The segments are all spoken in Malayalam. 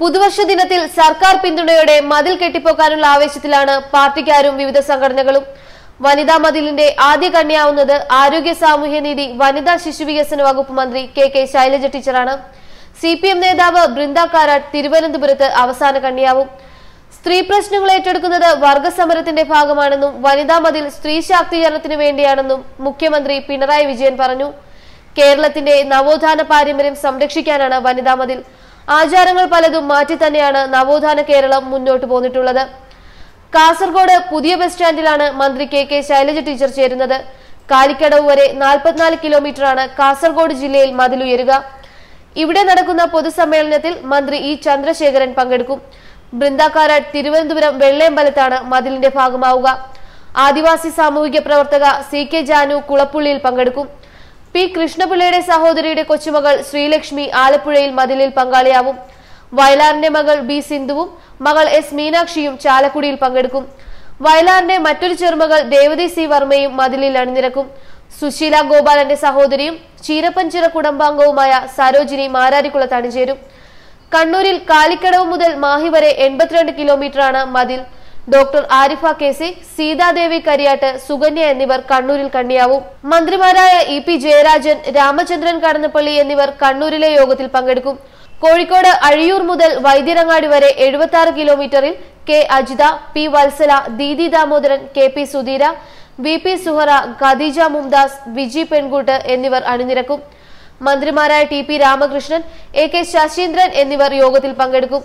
പുതുവർഷ ദിനത്തിൽ സർക്കാർ പിന്തുണയോടെ മതിൽ കെട്ടിപ്പോക്കാനുള്ള ആവേശത്തിലാണ് പാർട്ടിക്കാരും വിവിധ സംഘടനകളും. വനിതാ മതിലിന്റെ ആദ്യ കണ്ണിയാവുന്നത് ആരോഗ്യ സാമൂഹ്യനീതി വനിതാ ശിശു വികസന വകുപ്പ് മന്ത്രി കെ കെ ശൈലജ ടീച്ചറാണ്. സി പി എം നേതാവ് ബൃന്ദ കാരാട്ട് തിരുവനന്തപുരത്ത് അവസാന കണ്ണിയാവും. സ്ത്രീ പ്രശ്നങ്ങൾ ഏറ്റെടുക്കുന്നത് വർഗസമരത്തിന്റെ ഭാഗമാണെന്നും വനിതാ മതിൽ സ്ത്രീ ശാക്തീകരണത്തിന് വേണ്ടിയാണെന്നും മുഖ്യമന്ത്രി പിണറായി വിജയൻ പറഞ്ഞു. കേരളത്തിന്റെ നവോത്ഥാന പാരമ്പര്യം സംരക്ഷിക്കാനാണ് വനിതാ മതിൽ ആചാരങ്ങൾ പലതും മാറ്റി തന്നെയാണ് നവോത്ഥാന കേരളം മുന്നോട്ട് പോന്നിട്ടുള്ളത്. കാസർഗോഡ് പുതിയ ബസ് സ്റ്റാൻഡിലാണ് മന്ത്രി കെ കെ ശൈലജ ടീച്ചർ ചേരുന്നത്. കാലിക്കടവ് വരെ നാൽപ്പത്തിനാല് കിലോമീറ്ററാണ് കാസർഗോഡ് ജില്ലയിൽ മതിലുയരുക. ഇവിടെ നടക്കുന്ന പൊതുസമ്മേളനത്തിൽ മന്ത്രി ഇ ചന്ദ്രശേഖരൻ പങ്കെടുക്കും. ബൃന്ദാക്കാരാട്ട് തിരുവനന്തപുരം വെള്ളയമ്പലത്താണ് മതിലിന്റെ ഭാഗമാവുക. ആദിവാസി സാമൂഹിക പ്രവർത്തക സി കെ ജാനു കുളപ്പുള്ളിയിൽ പങ്കെടുക്കും. പി കൃഷ്ണപിള്ളയുടെ സഹോദരിയുടെ കൊച്ചുമകൾ ശ്രീലക്ഷ്മി ആലപ്പുഴയിൽ മതിലിൽ പങ്കാളിയാവും. വയലാറിന്റെ മകൾ ബി സിന്ധുവും മകൾ എസ് മീനാക്ഷിയും ചാലക്കുടിയിൽ പങ്കെടുക്കും. വയലാറിന്റെ മറ്റൊരു ചെറുമകൾ ദേവതി സി വർമ്മയും മതിലിൽ അണിനിരക്കും. സുശീല ഗോപാലന്റെ സഹോദരിയും ചീരപ്പഞ്ചിറ കുടുംബാംഗവുമായ സരോജിനി മാരാരിക്കുളത്ത് അണിചേരും. കണ്ണൂരിൽ കാലിക്കടവ് മുതൽ മാഹി വരെ എൺപത്തിരണ്ട് കിലോമീറ്ററാണ് മതിൽ. Doctor Arifa K C Seethadevi Kariyat Suganya എന്നിവർ കണ്ണൂരിൽ കണ്ണിയാവും. മന്ത്രിമാരായ ഇ പി ജയരാജൻ രാമചന്ദ്രൻ കടന്നപ്പള്ളി എന്നിവർ കണ്ണൂരിലെ യോഗത്തിൽ പങ്കെടുക്കും. കോഴിക്കോട് അഴിയൂർ മുതൽ വൈദ്യരങ്ങാടി വരെ എഴുപത്തി ആറ് കിലോമീറ്ററിൽ K Ajitha P Vatsala Didi Damodaran K P Sudheera V P Suhara Khadeeja Mumdas Viji Penkoottu എന്നിവർ അണിനിരക്കും. മന്ത്രിമാരായ T P Ramakrishnan A K Saseendran എന്നിവർ യോഗത്തിൽ പങ്കെടുക്കും.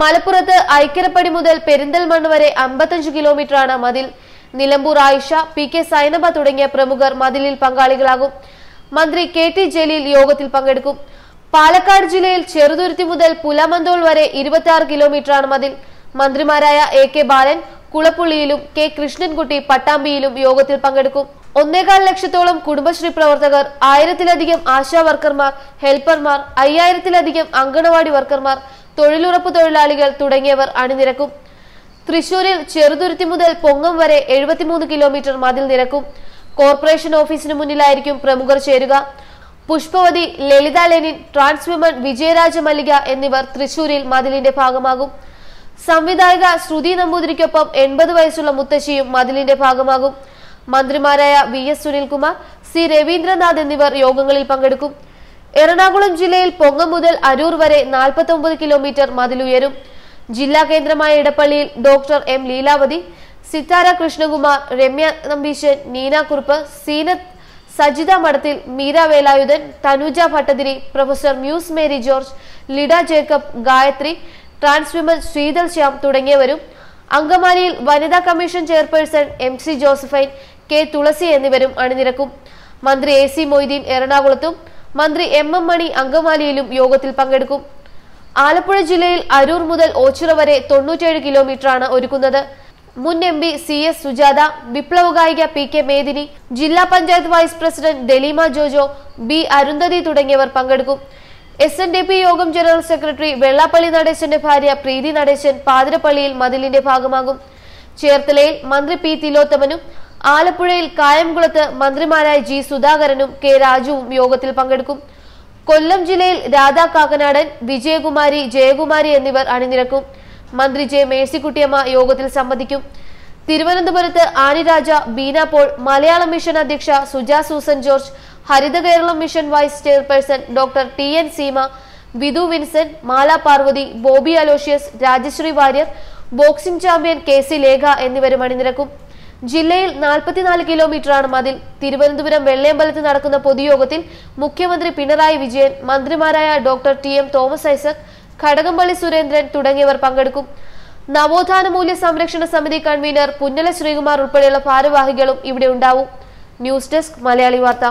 മലപ്പുറത്ത് ഐക്കരപ്പടി മുതൽ പെരിന്തൽമണ്ണ് വരെ അമ്പത്തഞ്ച് കിലോമീറ്ററാണ് മതിൽ. നിലമ്പൂർ ആയിഷ പി കെ സൈനബ തുടങ്ങിയ പ്രമുഖർ മതിലിൽ പങ്കാളികളാകും. മന്ത്രി കെ ടി ജലീൽ യോഗത്തിൽ പങ്കെടുക്കും. പാലക്കാട് ജില്ലയിൽ ചെറുതുരുത്തി മുതൽ പുലമന്തോൾ വരെ ഇരുപത്തി ആറ് കിലോമീറ്ററാണ് മതിൽ. മന്ത്രിമാരായ എ കെ ബാലൻ കുളപ്പുള്ളിയിലും കെ കൃഷ്ണൻകുട്ടി പട്ടാമ്പിയിലും യോഗത്തിൽ പങ്കെടുക്കും. ഒന്നേകാൽ ലക്ഷത്തോളം കുടുംബശ്രീ പ്രവർത്തകർ ആയിരത്തിലധികം ആശാ വർക്കർമാർ ഹെൽപ്പർമാർ അയ്യായിരത്തിലധികം അങ്കണവാടി വർക്കർമാർ തൊഴിലുറപ്പ് തൊഴിലാളികൾ തുടങ്ങിയവർ അണിനിരക്കും. തൃശൂരിൽ ചെറുതുരുത്തി മുതൽ പൊങ്ങം വരെ എഴുപത്തിമൂന്ന് കിലോമീറ്റർ മതിൽ നിരക്കും. കോർപ്പറേഷൻ ഓഫീസിന് മുന്നിലായിരിക്കും പ്രമുഖർ ചേരുക. പുഷ്പവതി ലളിത ലെനിൻ ട്രാൻസ് വിമൻ വിജയരാജ മല്ലിക എന്നിവർ തൃശൂരിൽ മതിലിന്റെ ഭാഗമാകും. സംവിധായിക ശ്രുതി നമ്പൂതിരിക്കൊപ്പം എൺപത് വയസ്സുള്ള മുത്തശ്ശിയും മതിലിന്റെ ഭാഗമാകും. മന്ത്രിമാരായ V S Sunilkumar C Raveendranath എന്നിവർ യോഗങ്ങളിൽ പങ്കെടുക്കും. എറണാകുളം ജില്ലയിൽ പൊങ്ങ മുതൽ അരൂർ വരെ നാൽപ്പത്തി കിലോമീറ്റർ മതിലുയരും. ജില്ലാ കേന്ദ്രമായ ഇടപ്പള്ളിയിൽ doctor M Leelavathi Sithara Krishnakumar Ramya Nambeesan Neena Kurup Seenath Sajitha Madathil Meera Velayudhan Thanuja Bhattathiri professor Muse Mary George Lida Jacob Gayathri trans women Sheethal Shyam തുടങ്ങിയവരും അങ്കമാലിയിൽ വനിതാ commission chairperson M C Josephine K Thulasi എന്നിവരും അണിനിരക്കും. മന്ത്രി എ സി മൊയ്തീൻ എറണാകുളത്തും മന്ത്രി എം എം മണി അങ്കമാലിയിലും യോഗത്തിൽ പങ്കെടുക്കും. ആലപ്പുഴ ജില്ലയിൽ അരൂർ മുതൽ ഓച്ചിറ വരെ തൊണ്ണൂറ്റേഴ് കിലോമീറ്ററാണ് ഒരുക്കുന്നത്. മുൻ M P C S Sujatha വിപ്ലവ ഗായിക പി കെ മേദിനി ജില്ലാ panchayat vice president Delima Jojo B Arundhathi തുടങ്ങിയവർ പങ്കെടുക്കും. എസ് എൻ ഡി പി യോഗം ജനറൽ സെക്രട്ടറി വെള്ളാപ്പള്ളി നടേശന്റെ ഭാര്യ പ്രീതി നടേശൻ പാതിരപ്പള്ളിയിൽ മതിലിന്റെ ഭാഗമാകും. ചേർത്തലയിൽ മന്ത്രി പി തിലോത്തമനും ആലപ്പുഴയിൽ കായംകുളത്ത് മന്ത്രിമാരായ ജി സുധാകരനും കെ രാജുവും യോഗത്തിൽ പങ്കെടുക്കും. കൊല്ലം ജില്ലയിൽ രാധാ കാക്കനാടൻ വിജയകുമാരി ജയകുമാരി എന്നിവർ അണിനിരക്കും. മന്ത്രി ജെ മേഴ്സിക്കുട്ടിയമ്മ യോഗത്തിൽ സംബന്ധിക്കും. തിരുവനന്തപുരത്ത് ആനിരാജ ബീന പോൾ മലയാളം മിഷൻ അധ്യക്ഷ Suja Susan George Haritha Keralam mission vice chairperson doctor T N Seema Vidhu Vincent Mala Parvathy Bobby Aloysius Rajasree Warrier boxing champion K C Lekha എന്നിവരും അണിനിരക്കും. ജില്ലയിൽ നാൽപ്പത്തിനാല് കിലോമീറ്ററാണ് മതിൽ. തിരുവനന്തപുരം വെള്ളയമ്പലത്ത് നടക്കുന്ന പൊതുയോഗത്തിൽ മുഖ്യമന്ത്രി പിണറായി വിജയൻ മന്ത്രിമാരായ doctor T M Thomas Isaac Kadakampally Surendran തുടങ്ങിയവർ പങ്കെടുക്കും. നവോത്ഥാന മൂല്യ സംരക്ഷണ സമിതി കൺവീനർ പുന്നല ശ്രീകുമാർ ഉൾപ്പെടെയുള്ള ഭാരവാഹികളും ഇവിടെ ഉണ്ടാവും. ന്യൂസ് ഡെസ്ക് മലയാളി വാർത്ത.